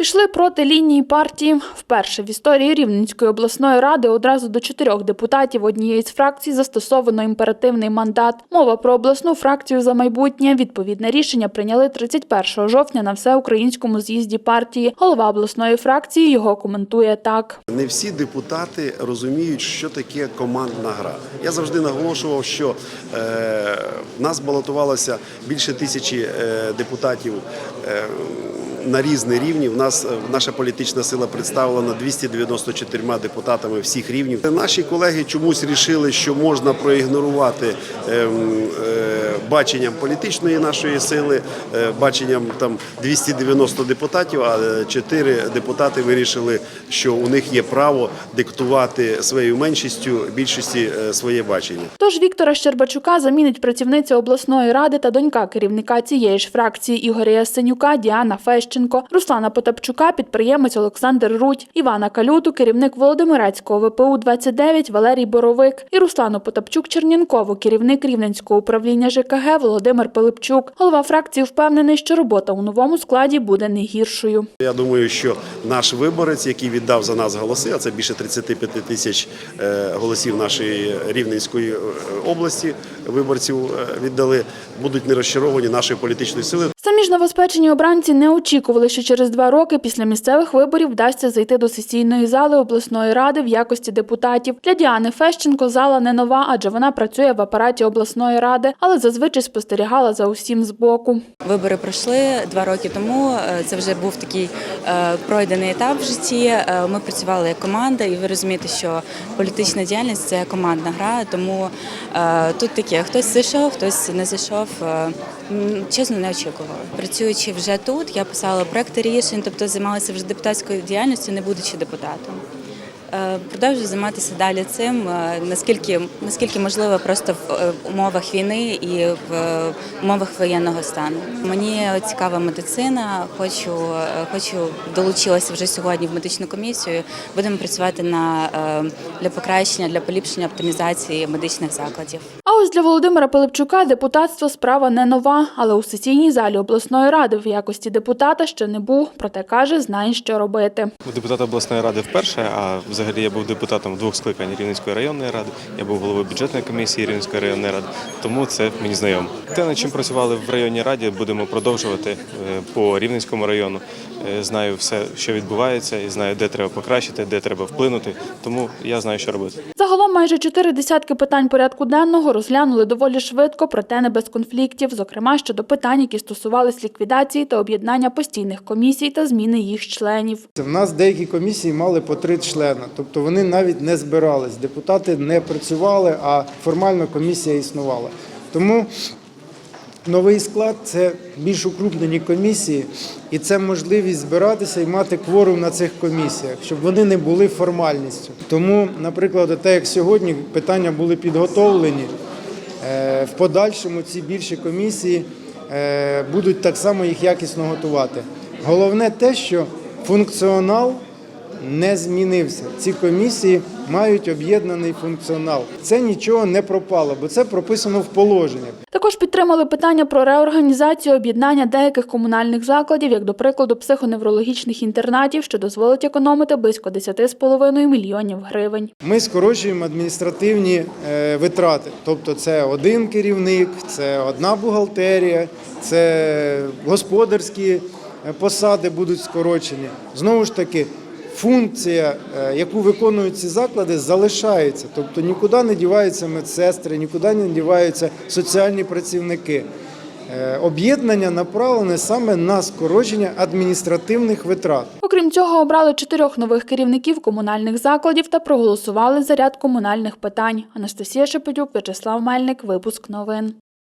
Пішли проти лінії партії. Вперше в історії Рівненської обласної ради одразу до чотирьох депутатів однієї з фракцій застосовано імперативний мандат. Мова про обласну фракцію за майбутнє. Відповідне рішення прийняли 31 жовтня на всеукраїнському з'їзді партії. Голова обласної фракції його коментує так. Не всі депутати розуміють, що таке командна гра. Я завжди наголошував, що е, нас балотувалося більше тисячі е, депутатів. Е, на різні рівні в нас е, наша політична сила представлена 294 депутатами всіх рівнів. Наші колеги чомусь рішили, що можна проігнорувати ем, е, баченням політичної нашої сили, е, баченням там 290 депутатів, а 4 депутати вирішили, що у них є право диктувати своєю меншістю більшості своє бачення. Тож Віктора Щербачука замінить працівниця обласної ради та донька керівника цієї ж фракції Ігоря Ясенюка Діана Фещенко, Руслана Потапчука, підприємець Олександр Рудь, Івана Калюту, керівник Володимирецького ВПУ 29 Валерій Боровик і Руслану Потапчук Чернінкову, керівник Рівненського управління ЖКГ Володимир Пилипчук. Голова фракції впевнений, що робота у новому складі буде не гіршою. Я думаю, що наш виборець, який віддав за нас голоси, а це більше 35 тисяч е, голосів нашої Рівненської е, області, виборців е, віддали, будуть не розчаровані нашою політичною силою. Самі ж новоспечені обранці не очікували, що через два роки після місцевих виборів вдасться зайти до сесійної зали обласної ради в якості депутатів. Для Діани Фещенко зала не нова, адже вона працює в апараті обласної ради, але зазвичай спостерігала за усім збоку. Вибори пройшли два роки тому. Е, Це вже був такий е, пройдений етап в житті. Е, Ми працювали як команда, і ви розумієте, що політична діяльність це командна гра. Тому тут таке: хтось зайшов, хтось не зайшов. Чесно, не очікувала. Працюючи вже тут, я писала проекти рішень, тобто займалася вже депутатською діяльністю, не будучи депутатом. Е, Продовжую займатися далі цим, е, наскільки наскільки можливо, просто в е, умовах війни і в умовах воєнного стану. Мені цікава медицина. Хочу, хочу долучилася вже сьогодні в медичну комісію. Будемо працювати на для покращення, для поліпшення оптимізації медичних закладів. Ось для Володимира Пилипчука депутатство справа не нова, але у сесійній залі обласної ради в якості депутата ще не був. Проте каже, знає, що робити. Депутат обласної ради вперше, а взагалі я був депутатом двох скликань Рівненської районної ради. Я був головою бюджетної комісії Рівненської районної ради, тому це мені знайомо. Те, над чим працювали в районній раді, будемо продовжувати е, по Рівненському району. Е, Знаю все, що відбувається, і знаю, де треба покращити, де треба вплинути. Тому я знаю, що робити. Загалом майже чотири десятки питань порядку денного розглянули доволі швидко, проте не без конфліктів, зокрема щодо питань, які стосувались ліквідації та об'єднання постійних комісій та зміни їх членів. В нас деякі комісії мали по три члени, тобто вони навіть не збирались. Депутати не працювали, а формально комісія існувала. Тому новий склад це більш укрупнені комісії, і це можливість збиратися і мати кворум на цих комісіях, щоб вони не були формальністю. Тому, наприклад, те, як сьогодні питання були підготовлені, в подальшому ці більші комісії е, будуть так само їх якісно готувати. Головне те, що функціонал не змінився. Ці комісії мають об'єднаний функціонал. Це нічого не пропало, бо це прописано в положеннях. Також підтримали питання про реорганізацію об'єднання деяких комунальних закладів, як до прикладу психоневрологічних інтернатів, що дозволить економити близько 10,5 мільйонів гривень. Ми скорочуємо адміністративні е, витрати. Тобто це один керівник, це одна бухгалтерія, це господарські е, посади будуть скорочені. Знову ж таки, функція, е, яку виконують ці заклади, залишається. Тобто нікуди не діваються медсестри, нікуди не діваються соціальні працівники. Е, Об'єднання направлене саме на скорочення адміністративних витрат. Окрім цього, обрали чотирьох нових керівників комунальних закладів та проголосували за ряд комунальних питань. Анастасія Шепетюк, В'ячеслав Мельник, випуск новин.